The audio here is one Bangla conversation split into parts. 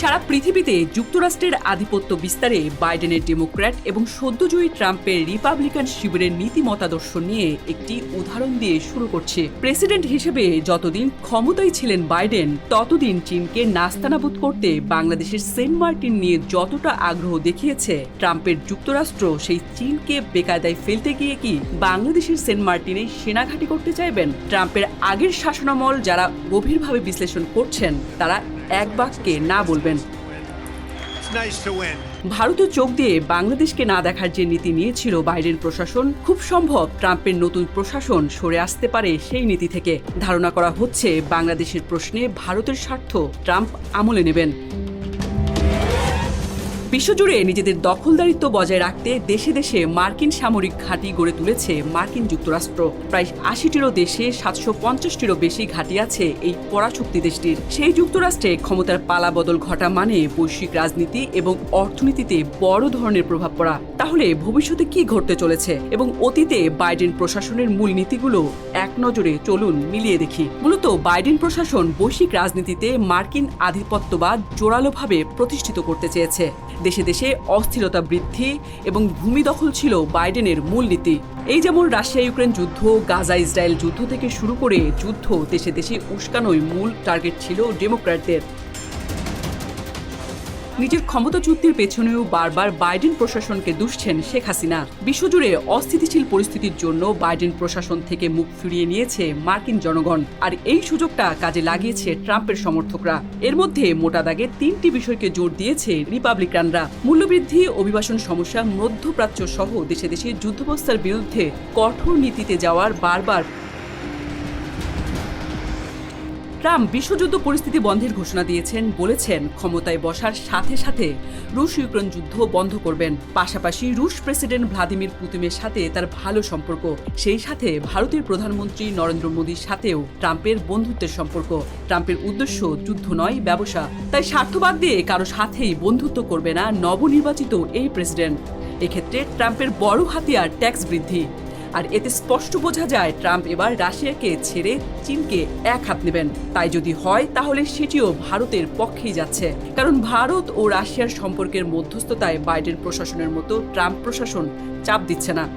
সারা পৃথিবীতে যুক্তরাষ্ট্রের আধিপত্য বিস্তারে বাইডেনের ডেমোক্র্যাট এবং সদ্যজয়ী ট্রাম্পের রিপাবলিকান শিবিরের নীতি মতাদর্শ নিয়ে একটি উদাহরণ দিয়ে শুরু করছে। প্রেসিডেন্ট হিসেবে যতদিন ক্ষমতায় ছিলেন বাইডেন, ততদিন চীনকে নাস্তানাবুদ করতে বাংলাদেশের সেন্ট মার্টিন নিয়ে যতটা আগ্রহ দেখিয়েছে, ট্রাম্পের যুক্তরাষ্ট্র সেই চীনকে বেকায়দায় ফেলতে গিয়ে কি বাংলাদেশের সেন্ট মার্টিনে সেনাঘাঁটি করতে চাইবেন? ট্রাম্পের আগের শাসনামল যারা গভীরভাবে বিশ্লেষণ করছেন, তারা এক বাক্যে না বলবেন Nice ভারতীয় চোখ দিয়ে বাংলাদেশকে না দেখার যে নীতি নিয়েছিল বাইডেন প্রশাসন খুব সম্ভব ট্রাম্পের নতুন প্রশাসন সরে আসতে পারে সেই নীতি থেকে। ধারণা করা হচ্ছে বাংলাদেশের প্রশ্নে ভারতের স্বার্থ ট্রাম্প আমলে নেবেন। বিশ্বজুড়ে নিজেদের দখলদারিত্ব বজায় রাখতে দেশে দেশে মার্কিন সামরিক ঘাঁটি গড়ে তুলেছে মার্কিন যুক্তরাষ্ট্র। প্রায় আশিটিরও দেশে সাতশো পঞ্চাশটিরও বেশি ঘাঁটি আছে এই পরাশক্তি দেশটির। সেই যুক্তরাষ্ট্রে ক্ষমতার পালা বদল ঘটা মানে বৈশ্বিক রাজনীতি এবং অর্থনীতিতে বড় ধরনের প্রভাব পড়া। তাহলে ভবিষ্যতে কি ঘটতে চলেছে এবং অতীতে বাইডেন প্রশাসনের মূল নীতিগুলো এক নজরে চলুন মিলিয়ে দেখি। মূলত বাইডেন প্রশাসন বৈশ্বিক রাজনীতিতে মার্কিন আধিপত্যবাদ জোরালোভাবে প্রতিষ্ঠিত করতে চেয়েছে। দেশে দেশে অস্থিরতা বৃদ্ধি এবং ভূমি দখল ছিল বাইডেনের মূল নীতি। এই যেমন রাশিয়া ইউক্রেন যুদ্ধ গাজা ইসরায়েল যুদ্ধ থেকে শুরু করে যুদ্ধ দেশে দেশে উস্কানোই মূল টার্গেট ছিল ডেমোক্র্যাটদের। নিজের ক্ষমতাচ্যুতির পেছনেও বারবার বাইডেন প্রশাসনকে দুষছেন শেখ হাসিনা। বিশ্বজুড়ে অস্থিতিশীল পরিস্থিতির জন্য বাইডেন প্রশাসন থেকে মুখ ফিরিয়ে নিয়েছে মার্কিন জনগণ। আর এই সুযোগটা কাজে লাগিয়েছে ট্রাম্পের সমর্থকরা। এর মধ্যে মোটা দাগে তিনটি বিষয়কে জোর দিয়েছে রিপাবলিকানরা। মূল্যবৃদ্ধি, অভিবাসন সমস্যা, মধ্যপ্রাচ্য সহ দেশে দেশে যুদ্ধবস্থার বিরুদ্ধে কঠোর নীতিতে যাওয়ার বারবার ট্রাম্প বিশ্বযুদ্ধ পরিস্থিতি বন্ধের ঘোষণা দিয়েছেন, বলেছেন ক্ষমতায় বসার সাথে সাথে রুশ ইউক্রেন যুদ্ধ বন্ধ করবেন। পাশাপাশি রুশ প্রেসিডেন্ট ভ্লাদিমির পুতিনের সাথে তার ভালো সম্পর্ক। সেই সাথে ভারতের প্রধানমন্ত্রী নরেন্দ্র মোদীর সাথেও ট্রাম্পের বন্ধুত্বের সম্পর্ক। ট্রাম্পের উদ্দেশ্য যুদ্ধ নয়, ব্যবসা। তাই স্বার্থবাদ দিয়ে কারও সাথেই বন্ধুত্ব করবে না নবনির্বাচিত এই প্রেসিডেন্ট। এক্ষেত্রে ট্রাম্পের বড় হাতিয়ার ট্যাক্স বৃদ্ধি। আর এতে স্পষ্ট বোঝা যায়, ট্রাম্প এবার রাশিয়াকে ছেড়ে চীনকে এক হাত নেবেন। তাই যদি হয়, তাহলে সেটিও ভারতের পক্ষেই যাচ্ছে। কারণ ভারত ও রাশিয়ার সম্পর্কের মধ্যস্থতায় বাইডেন প্রশাসনের মতো ট্রাম্প প্রশাসন চাপ দিচ্ছে না।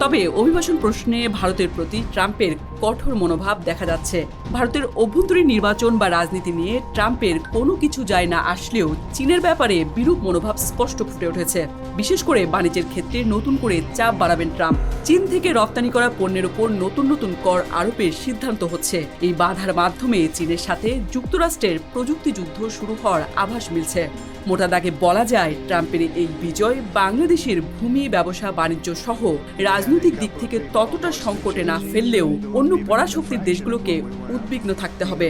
তবে অভিবাসন প্রশ্নে ভারতের প্রতি ট্রাম্পের কঠোর মনোভাব দেখা যাচ্ছে। ভারতের অভ্যন্তরীণ নির্বাচন বা রাজনীতি নিয়ে ট্রাম্পের কোনো কিছু যায় না আসলেও চীনের ব্যাপারে বিরূপ মনোভাব স্পষ্ট ফুটে উঠেছে। বিশেষ করে বাণিজ্যের ক্ষেত্রে নতুন করে চাপ বাড়াবেন ট্রাম্প। চীন থেকে রপ্তানি করা পণ্যের উপর নতুন নতুন কর আরোপের সিদ্ধান্ত হচ্ছে। এই বাধার মাধ্যমে চীনের সাথে যুক্তরাষ্ট্রের প্রযুক্তি যুদ্ধ শুরু হওয়ার আভাস মিলছে। মোটা দাগে বলা যায়, ট্রাম্পের এই বিজয় বাংলাদেশের ভূমি, ব্যবসা, বাণিজ্য সহ রাজনৈতিক দিক থেকে ততটা সংকটে না ফেললেও অন্য পরাশক্তির দেশগুলোকে উদ্বিগ্ন থাকতে হবে।